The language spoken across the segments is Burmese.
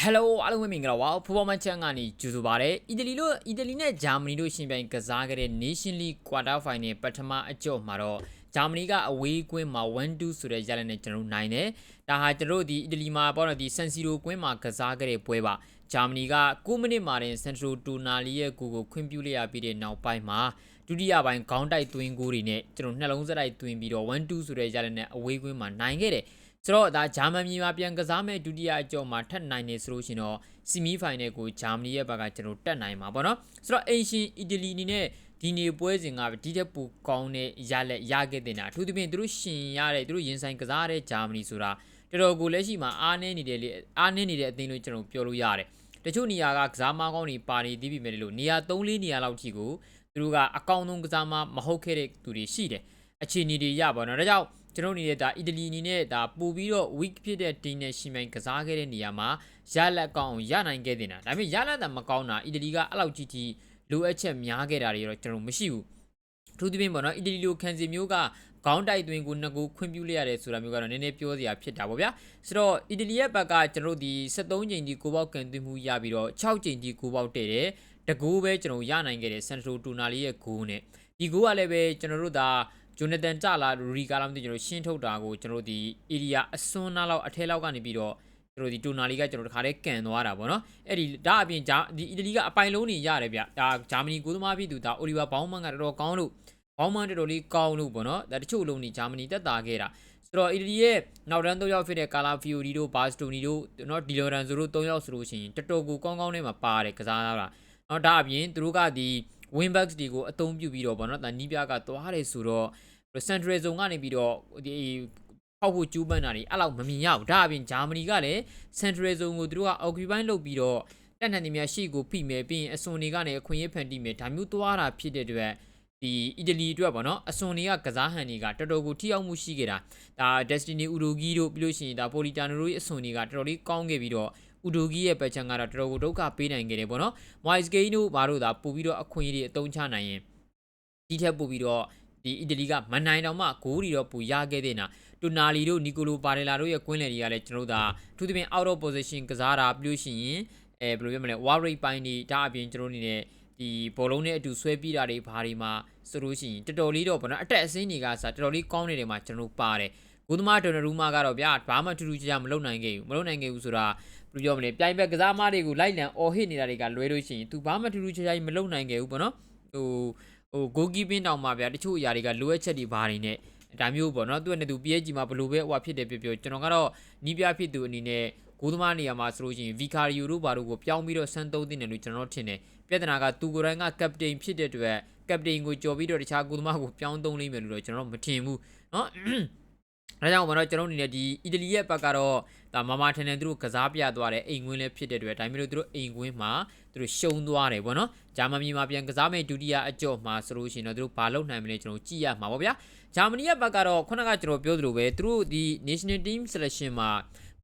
ဟယ်လိုအားလုံးပဲမင်္ဂလာပါဖူဘောမန်ချန်ကနေကြိုဆိုပါရစေအီတလီတို့အီတလီနဲ့ဂျာမနီတို့ရှင်ပြိုင်ကစားခဲ့တဲ့ Nation League Quarter Final ပထမအကြော့မှာတော့ဂျာမနီကအဝေးကွင်းမှာ1-2ဆိုတဲ့ရလဒ်နဲ့ကျွန်တော်တို့နိုင်တယ်ဒါဟာကျွန်တော်တို့ဒီအီတလီမှာပေါ့နော်ဒီ San Siro ကွင်းမှာကစားခဲ့တဲ့ပွဲပါဂျာမနီက9မိနစ်မှာတင် Central Tonali ရဲ့ကိုကိုခွင့်ပြုလိုက်ရပြီးတဲ့နောက်ပိုင်းမှာဒုတိယပိုင်းခေါင်းတိုက်သွင်းကိုတွေနဲ့ကျွန်တော်နှလုံးစက်တိုက်သွင်းပြီးတော့1-2ဆိုတဲ့ရလဒ်နဲ့အဝေးကွင်းမှာနိုင်ခဲ့တယ် ဆိုတော့ဒါဂျာမန်ပြည်မှာပြန်ကစားမဲ့ဒုတိယအကြော့မှာထပ်နိုင်နေဆိုလို့ရှင်တော့ဆီမီဖိုင်နယ်ကိုဂျာမနီရဲ့ဘက်ကကျွန်တော်တက်နိုင်မှာပေါ့နော်ဆိုတော့အင်ရှင်အီတလီအနေနဲ့ဒီနေပွဲစဉ်ကဒီတက်ပူကောင်းတဲ့ရလက်ရခဲ့တဲ့နာအထူးသဖြင့်သူတို့ရှင်ရတဲ့သူတို့ရင်ဆိုင်ကစားတဲ့ဂျာမနီဆိုတာတော်တော်ကိုလက်ရှိမှာအားနည်းနေတယ်လေအားနည်းနေတဲ့အသင်းလို့ကျွန်တော်ပြောလို့ရတယ်တချို့နေရာကကစားမကောင်းတွေပါနေသေးပြီမဲ့လို့နေရာ3-4နေရာလောက်ထိကိုသူတို့ကအကောင်းဆုံးကစားမမဟုတ်ခဲ့တဲ့သူတွေရှိတယ်အခြေအနေတွေရပါတော့ဒါကြောင့် ကျွန်တော်အနေနဲ့ဒါအီတလီအနေနဲ့ဒါပို့ပြီးတော့ weak ဖြစ်တဲ့ team နဲ့ရှင်မြိုင်ကစားခဲ့တဲ့နေရာမှာရလက်ကောင်းရနိုင်ခဲ့တင်တာဒါပေမဲ့ရလက်တာမကောင်းတာအီတလီကအဲ့လောက်ကြီးကြီးလိုအပ်ချက်များခဲ့တာတွေတော့ကျွန်တော်မရှိဘူးထူးသဖြင့်ပေါ့နော်အီတလီလိုခံစီမျိုးကခေါင်းတိုက်သွင်းကိုနှစ်ကိုခွင့်ပြုလိုက်ရတယ်ဆိုတာမျိုးကတော့နည်းနည်းပြောစရာဖြစ်တာပေါ့ဗျာဆိုတော့အီတလီရဲ့ဘက်ကကျွန်တော်တို့ဒီ73ချိန်ဒီကိုပေါက်ကန်သွင်းမှုရပြီးတော့6ချိန်ဒီကိုပေါက်တဲ့တယ်တကူပဲကျွန်တော်ရနိုင်ခဲ့တယ်စန်ထရိုတူနာလီရဲ့ဂိုးနဲ့ဒီဂိုးကလည်းပဲကျွန်တော်တို့ဒါ ဂျိုနသန်ကြလာရူရီကာလာမသိကျွန်တော်ရှင်းထုတ်တာကိုကျွန်တော်ဒီ area အစွန်းနားလောက်အထဲလောက်ကနေပြီးတော့ကျွန်တော်ဒီတူနာလီကကျွန်တော်တခါလေးကန်သွားတာပေါ့နော်အဲ့ဒီဒါအပြင်ဂျာဒီအီတလီကအပိုင်လုံးနေရတယ်ဗျဒါဂျာမနီကိုသမားပြည်သူဒါအိုလီဗာဘောင်းမန်ကတော်တော်ကောင်းလို့ဘောင်းမန်တော်တော်လေးကောင်းလို့ပေါ့နော်ဒါတချို့လုံးနေဂျာမနီတက်တာခဲ့တာဆိုတော့အီတလီရဲ့နောက်တန်း၃ယောက်ဖြစ်တဲ့ကာလာဖီယိုရီတို့ဘာစတိုနီတို့နော်ဒီလိုရန်ဆိုတို့၃ယောက်ဆိုလို့ရှိရင်တော်တော်ကိုကောင်းကောင်းနဲ့မှပါတယ်ကစားတာနော်ဒါအပြင်သူတို့ကဒီ winbacks တွေကိုအသုံးပြုပြီးတော့ဗောနော်ဒါနီးပြကသွားတယ်ဆိုတော့ central zone ကနေပြီးတော့ဒီဖောက်ဖို့ကျူးပန်းတာတွေအဲ့လောက်မမြင်ရဘူးဒါအပြင်ဂျာမနီကလည်း central zone ကိုသူတို့က occupy လုပ်ပြီးတော့တက်နှံနေများရှေ့ကိုဖိမယ်ပြီးရင်အစွန်တွေကနေအခွင့်အရေးဖန်တီးမယ်ဒါမျိုးသွားတာဖြစ်တဲ့အတွက်ဒီအီတလီအတွက်ပေါ့နော်အစွန်တွေကကစားဟန်တွေကတော်တော်ကိုထိရောက်မှုရှိခဲ့တာဒါ Destiny Udogi တို့ပြီးလို့ရှိရင်ဒါ Politano တို့ရဲ့အစွန်တွေကတော်တော်လေးကောင်းခဲ့ပြီးတော့ ဥဒိုဂီရဲ့ပက်ချန်ကတော့တော်တော်ကိုဒုက္ခပေးနိုင်ခဲ့တယ်ပေါ့နော်။ Moise Gay တို့ဘာလို့သာပို့ပြီးတော့အခွင့်အရေးတွေအသုံးချနိုင်ရင်ဒီထက်ပို့ပြီးတော့ဒီအီတလီကမနိုင်တော့မှဂိုးတွေတော့ပူရခဲ့တဲ့နာတူနာလီတို့နီကိုလိုပါရလာတို့ရဲ့ကွင်းလယ်တွေကလည်းကျွန်တော်တို့ဒါသူသဖြင့် out of position ကစားတာပြလို့ရှိရင်အဲဘယ်လိုပြောမလဲ war rate ပိုင်းတွေဒါအပြင်ကျွန်တော်တို့အနေနဲ့ဒီဘောလုံးနဲ့အတူဆွဲပြီးတာတွေဘာတွေမှာဆိုလို့ရှိရင်တော်တော်လေးတော့ဘောနော်အတက်အစင်းတွေကစားတော်တော်လေးကောင်းနေတယ်မှာကျွန်တော်တို့ပါတယ်ဂိုးသမားဒေါ်နရူမာကတော့ဗျာဘာမှထူးထူးခြားခြားမလုပ်နိုင်ခဲ့ဘူးမလုပ်နိုင်ခဲ့ဘူးဆိုတာဘယ်လိုပြောမလဲပြိုင်ဘက်ကစားမားတွေကိုလိုက်လံအော်ဟစ်နေတာတွေကလွဲလို့ရှိရင် तू ဘာမှထူးထူးခြားခြားမလုပ်နိုင်ခဲ့ဘူးပေါ့နော်ဟိုဟို goal keeping တောင်မှဗျာတချို့အရာတွေကလိုအပ်ချက်တွေဘာတွေနဲ့ဒါမျိုးပေါ့နော်သူကလည်းသူ PSG မှာဘလို့ပဲဟိုဖြစ်တယ်ပြောပြောကျွန်တော်ကတော့နီးပြဖြစ်သူအနေနဲ့ဂိုးသမားနေရာမှာဆိုလို့ရှိရင် Vicario တို့ဘာတို့ကိုပြောင်းပြီးတော့ဆန်းသုံးတင်တယ်လို့ကျွန်တော်ထင်တယ်ပြဿနာကသူကိုယ်တိုင်က captain ဖြစ်တဲ့အတွက်ကပတိန်ကိုကြော်ပြီးတော့တခြားဂိုးသမားကိုပြောင်းသုံးလိမ့်မယ်လို့တော့ကျွန်တော်မထင်ဘူးเนาะ အဲကြောင့်မတော့ကျွန်တော်အနေနဲ့ဒီအီတလီရဲ့ဘက်ကတော့ဒါမမထန်ထန်သူတို့ကစားပြသွားတယ်အိမ်ကွင်းလည်းဖြစ်တဲ့အတွက်ဒါမျိုးလို့သူတို့အိမ်ကွင်းမှာသူတို့ရှုံးသွားတယ်ဗောနော်ဂျာမနီမှာပြန်ကစားမဲ့ဒုတိယအကြော့မှာဆိုလို့ရှိရင်တော့သူတို့ဘာလုပ်နိုင်မလဲကျွန်တော်ကြည့်ရမှာဗောဗျာဂျာမနီရဲ့ဘက်ကတော့ခုနကကျွန်တော်ပြောသလိုပဲသူတို့ဒီ national team selection မှာ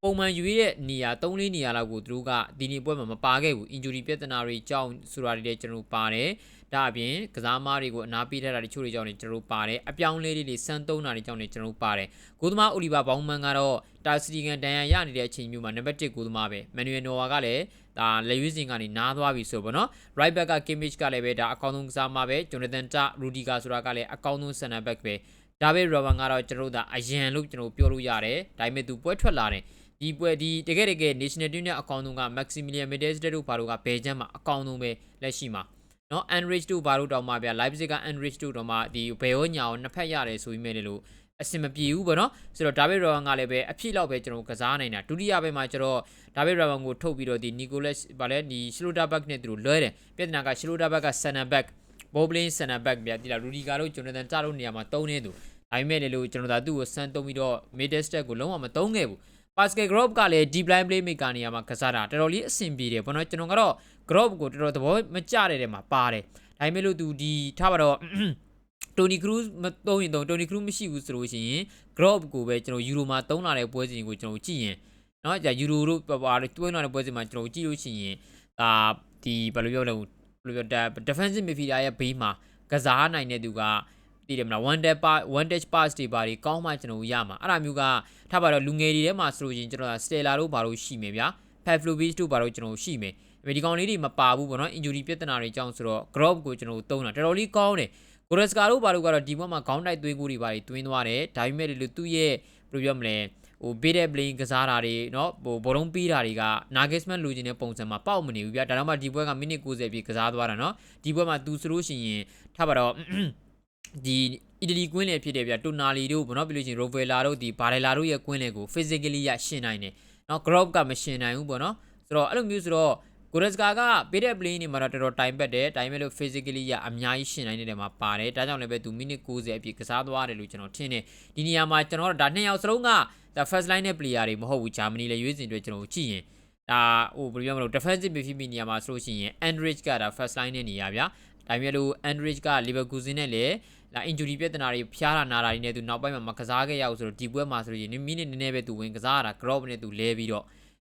ပုံမှန်ယူရတဲ့နေရာ3-4နေရာလောက်ကိုသူတို့ကဒီနေ့ပွဲမှာမပါခဲ့ဘူး injury ပြဿနာတွေကြောင့်ဆိုတာတွေလည်းကျွန်တော်ပါတယ်ဒါအပြင်ကစားမားတွေကိုအနာပေးထားတာတချို့တွေကြောင့်လည်းကျွန်တော်တို့ပါတယ်အပြောင်းလဲလေးတွေစမ်းသုံးတာတွေကြောင့်လည်းကျွန်တော်တို့ပါတယ်ဂိုးသမားအိုလီဗာဘောင်းမန်ကတော့တာစီတီကန်ဒန်ရရနေတဲ့အချိန်မျိုးမှာနံပါတ်1ဂိုးသမားပဲမန်နူရယ်နော်ဝါကလည်းဒါလက်ရွေးစင်ကနေနားသွားပြီဆိုပေါ့နော် right back က Kimmich ကလည်းပဲဒါအကောင်းဆုံးကစားမားပဲ Jonathan Ta Rudiger ဆိုတာကလည်းအကောင်းဆုံး center back ပဲဒါပေမဲ့ Robin ကတော့ကျွန်တော်တို့ဒါအရန်လို့ကျွန်တော်ပြောလို့ရတယ်ဒါပေမဲ့သူပွဲထွက်လာတယ် ဒီပွဲဒီတကယ်တကယ် national team နဲ့အကောင်းဆုံးက Maximilian Medest တို့ဘာလို့ကဘယ်ချမ်းမှာအကောင်းဆုံးပဲလက်ရှိမှာနော် Enrich တို့ဘာလို့တောင်မှဗျာ Leipzig က Enrich တို့တော့မှဒီဘယ်ရောညာကိုနှစ်ဖက်ရတယ်ဆိုပြီးမဲ့လေလို့အဆင်မပြေဘူးပေါ့နော်ဆိုတော့ဒါဗစ်ရောန်ကလည်းပဲအဖြစ်လောက်ပဲကျွန်တော်ကစားနိုင်တာဒုတိယဘက်မှာကျတော့ဒါဗစ်ရောန်ကိုထုတ်ပြီးတော့ဒီနီကိုလက်ဗာလဲဒီရှလိုတာဘက်နဲ့သူတို့လွဲတယ်ပြဿနာကရှလိုတာဘက်ကဆန်နာဘက်ဘောဘလင်းဆန်နာဘက်ဗျာဒီလာရူဒီကာတို့ဂျွန်နသန်တာတို့နေရာမှာတုံးနေသူဒါပေမဲ့လေလို့ကျွန်တော်ဒါသူ့ကိုဆန်တုံးပြီးတော့ middle step ကိုလုံးဝမတုံးခဲ့ဘူး Pascal Grob ကလည်း deep line playmaker နေရာမှာကစားတာတော်တော်လေးအဆင်ပြေတယ်ဘောနော်ကျွန်တော်ကတော့ Grob ကိုတော်တော်သဘောမကျတဲ့ထဲမှာပါတယ်ဒါပေမဲ့လို့သူဒီထားပါတော့တိုနီခရူးမသုံးရင်တော့တိုနီခရူးမရှိဘူးဆိုလို့ရှိရင် Grob ကိုပဲကျွန်တော်ယူရိုမှာသုံးလာတဲ့ပွဲစဉ်ကိုကျွန်တော်ကြည့်ရင်เนาะじゃယူရိုတို့ပါပါတွင်းလာတဲ့ပွဲစဉ်မှာကျွန်တော်ကြည့်လို့ရှိရင်ဒါဒီဘယ်လိုပြောလဲဘယ်လိုပြော defensive midfielder ရဲ့ဘေးမှာကစားနိုင်တဲ့သူက တည်တယ်မလား one day pass one touch pass တွေပါတွေကောင်းမှကျွန်တော်ရမှာအဲ့ဒါမျိုးကထားပါတော့လူငယ်တွေထဲမှာဆိုလို့ရင်ကျွန်တော် Stella တို့ဘာလို့ရှိမယ်ဗျာ Pavlovich တို့ဘာလို့ကျွန်တော်ရှိမယ်ဒါပေမဲ့ဒီကောင်လေးတွေမပါဘူးပေါ့နော် injury ပြဿနာတွေကြောင့်ဆိုတော့ Grove ကိုကျွန်တော်သုံးတာတော်တော်လေးကောင်းတယ် Goretzka တို့ဘာလို့ကတော့ဒီဘက်မှာခေါင်းတိုက်သွေးကိုတွေပါတွင်းသွားတယ်ဒါပေမဲ့လေသူ့ရဲ့ဘယ်လိုပြောမလဲဟိုဘေးတဲ့ playing ကစားတာတွေเนาะဟိုဘောလုံးပေးတာတွေက Nagelsmann လိုချင်တဲ့ပုံစံမှာပေါက်မနေဘူးဗျာဒါတော့မှဒီဘက်ကမိနစ်90ပြည့်ကစားသွားတာเนาะဒီဘက်မှာသူဆိုလို့ရှိရင်ထားပါတော့ ဒီအီတလီကွင်းလယ်ဖြစ်တယ်ဗျတိုနာလီတို့ဘာလို့ပြလို့ရှိရင်ရိုဗယ်လာတို့ဒီဘာရယ်လာတို့ရဲ့ကွင်းလယ်ကို physically ရရှင်းနိုင်တယ်နော် group ကမရှင်းနိုင်ဘူးပေါ့နော်ဆိုတော့အဲ့လိုမျိုးဆိုတော့ကိုရက်စကာကပေးတဲ့ play နေမှာတော့တော်တော်တိုင်ပတ်တယ်တိုင်ပဲလို့ physically ရအများကြီးရှင်းနိုင်တဲ့နေရာမှာပါတယ်ဒါကြောင့်လည်းပဲသူမိနစ်90အပြည့်ကစားသွားတယ်လို့ကျွန်တော်ထင်တယ်ဒီနေရာမှာကျွန်တော်တို့ဒါနှစ်ယောက်စလုံးကဒါ first line နဲ့ player တွေမဟုတ်ဘူးဂျာမနီလည်းရွေးစင်တွေကျွန်တော်ကြည့်ရင်ဒါဟိုဘယ်လိုပြောမလို့ defensive midfield နေရာမှာဆိုလို့ရှိရင် Andrich ကဒါ first line နဲ့နေရာဗျ ဒါပေမဲ့လို့ Andrich က Leverkusen နဲ့လည်းလာ injury ပြဿနာတွေဖျားတာနာတာတွေနဲ့သူနောက်ပိုင်းမှာမကစားခဲ့ရဘူးဆိုတော့ဒီပွဲမှာဆိုလို့ရှိရင်မိနစ်နည်းနည်းပဲသူဝင်ကစားရတာ Grove နဲ့သူလဲပြီးတော့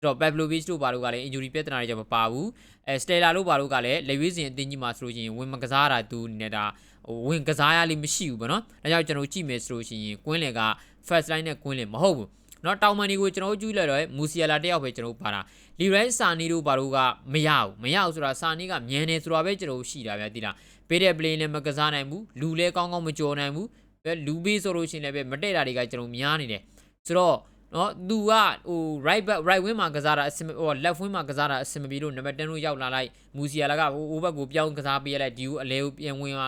ဆိုတော့ Pavlovich တို့ဘာလို့ကလည်း injury ပြဿနာတွေကြောင့်မပါဘူးအဲ Stella တို့ဘာလို့ကလည်းလက်ရွေးစင်အသင်းကြီးမှာဆိုလို့ရှိရင်ဝင်မကစားတာသူအနေနဲ့ဒါဟိုဝင်ကစားရလိမ့်မရှိဘူးပေါ့နော်ဒါကြောင့်ကျွန်တော်ကြည့်မယ်ဆိုလို့ရှိရင်ကွင်းလယ်က first line နဲ့ကွင်းလယ်မဟုတ်ဘူး เนาะတောင်မန်ဒီကိုကျွန်တော်ကြည့်လိုက်တော့မူစီယာလာတယောက်ပဲကျွန်တော်ပါတာလီရိုင်းစာနီတို့ဘာလို့ကမရဘူးမရဘူးဆိုတာစာနီကမြန်နေဆိုတာပဲကျွန်တော်ရှိတာဗျာတိလားပေးတဲ့ play လည်းမကစားနိုင်ဘူးလူလည်းကောင်းကောင်းမကြော်နိုင်ဘူးပဲလူပေးဆိုလို့ရှိရင်လည်းပဲမတည့်တာတွေကကျွန်တော်များနေတယ်ဆိုတော့နော်သူကဟို right back right wing မှာကစားတာအစင်ဟို left wing မှာကစားတာအစင်မပြေလို့နံပါတ်10လို့ရောက်လာလိုက်မူစီယာလာကဟိုဘက်ကိုပြောင်းကစားပေးရလိုက်ဒီကိုအလဲကိုပြန်ဝင်လာ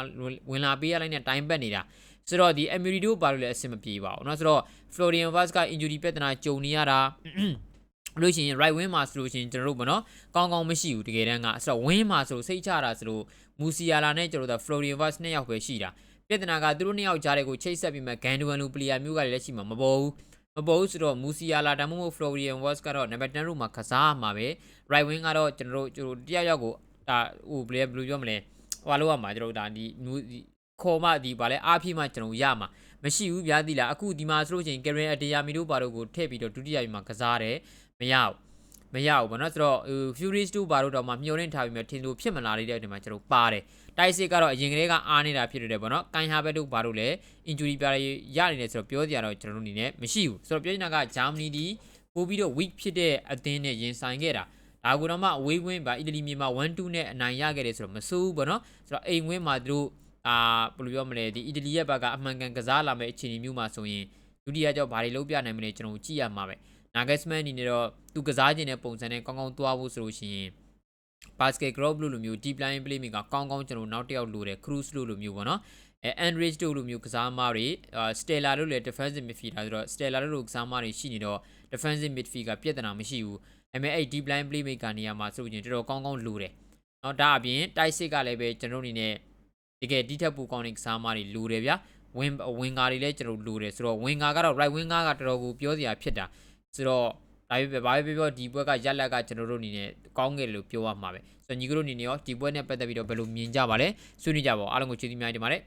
ဝင်လာပေးရလိုက်နဲ့တိုင်းပတ်နေတာ ဆိုတော့ဒီ Emery တို့ဘာလို့လဲအဆင်မပြေပါဘူးเนาะဆိုတော့ Florian Wirtz က injury ပြဿနာကြုံနေရတာလို့ရှိရင် right wing မှာဆိုလို့ရှိရင်ကျွန်တော်တို့ဗောနော်ကောင်းကောင်းမရှိဘူးတကယ်တမ်းကဆိုတော့ wing မှာဆိုလို့စိတ်ချတာဆိုလို့မူစီယာလာနဲ့ကျွန်တော်တို့ Florian Wirtz နှစ်ယောက်ပဲရှိတာပြဿနာကသူတို့နှစ်ယောက်ကြားတဲ့ကိုချိတ်ဆက်ပြီးမှ Gandogan လို player မျိုးကလည်းလက်ရှိမှာမပေါ်ဘူးမပေါ်ဘူးဆိုတော့မူစီယာလာဒါမှမဟုတ် Florian Wirtz ကတော့ number 10လို့မှာကစားမှာပဲ right wing ကတော့ကျွန်တော်တို့ကျွန်တော်တယောက်ယောက်ကိုဒါဟိုဘယ်လိုပြောမလဲဟိုလိုရမှာကျွန်တော်တို့ဒါဒီ ခေါ်မှဒီဗာလဲအားဖြည့်မှကျွန်တော်ရမှာမရှိဘူးဗျာသီလားအခုဒီမှာဆိုလို့ချင်း Karen Adeyemi တို့ဘာတို့ကိုထည့်ပြီးတော့ဒုတိယပြီးမှကစားတယ်မရဘူးမရဘူးဗောနော်ဆိုတော့ Furies တို့ဘာတို့တော့မှမျောလင့်ထားပြီးမှထင်လို့ဖြစ်မလာတဲ့တဲ့မှာကျွန်တော်ပါတယ်တိုက်စစ်ကတော့အရင်ကလေးကအားနေတာဖြစ်တယ်ဗောနော်ကိုင်ဟာဘက်တို့ဘာတို့လည်း injury ပြရရနေတယ်ဆိုတော့ပြောကြရတော့ကျွန်တော်တို့အနေနဲ့မရှိဘူးဆိုတော့ပြောချင်တာက Germany ဒီပို့ပြီးတော့ weak ဖြစ်တဲ့အသင်းနဲ့ရင်ဆိုင်ခဲ့တာဒါကူတော့မှအဝေးဝင်းပါအီတလီမြေမှာ1-2နဲ့အနိုင်ရခဲ့တယ်ဆိုတော့မဆိုးဘူးဗောနော်ဆိုတော့အိမ်ဝင်းမှာသူတို့ အာဘယ်လိုပြောမလဲဒီအီတလီရဲ့ဘက်ကအမှန်ကန်ကစားလာမဲ့အခြေအနေမျိုးမှာဆိုရင်ဒုတိယကြောက်ဘာတွေလုပ်ပြနိုင်မလဲကျွန်တော်ကြည့်ရမှာပဲနာဂက်စမန်အနေနဲ့တော့သူကစားခြင်းတဲ့ပုံစံနဲ့ကောင်းကောင်းသွားဖို့ဆိုလို့ရှိရင် basket group လို့လိုမျိုး deep line play မိကကောင်းကောင်းကျွန်တော်နောက်တစ်ယောက်လိုတယ် cruise လို့လိုမျိုးပေါ့နော်အဲ enrich တို့လိုမျိုးကစားမတွေ stella တို့လည်း defensive midfielder ဆိုတော့ stella တို့လိုကစားမတွေရှိနေတော့ defensive midfield ကပြဿနာမရှိဘူးဒါပေမဲ့အဲ့ deep line play maker နေရာမှာဆိုရင်တော်တော်ကောင်းကောင်းလိုတယ်เนาะဒါအပြင်တိုက်စစ်ကလည်းပဲကျွန်တော်အနေနဲ့ တကယ်ဒီထက်ပိုကောင်းတဲ့ကစားမတွေလိုတယ်ဗျာဝင်ဝင်ကားတွေလည်းကျွန်တော်လိုတယ်ဆိုတော့ဝင်ကားကတော့ right wing ကားကတော်တော်ကိုပြောစရာဖြစ်တာဆိုတော့ဒါပေမဲ့ဘာပဲပြောဒီဘက်ကရက်လက်ကကျွန်တော်တို့အနေနဲ့ကောင်းခဲ့တယ်လို့ပြောရမှာပဲဆိုတော့ညီကတို့အနေနဲ့ရောဒီပွဲနဲ့ပတ်သက်ပြီးတော့ဘယ်လိုမြင်ကြပါလဲဆွေးနွေးကြပါဦးအားလုံးကိုကျေးဇူးများတင်ပါတယ်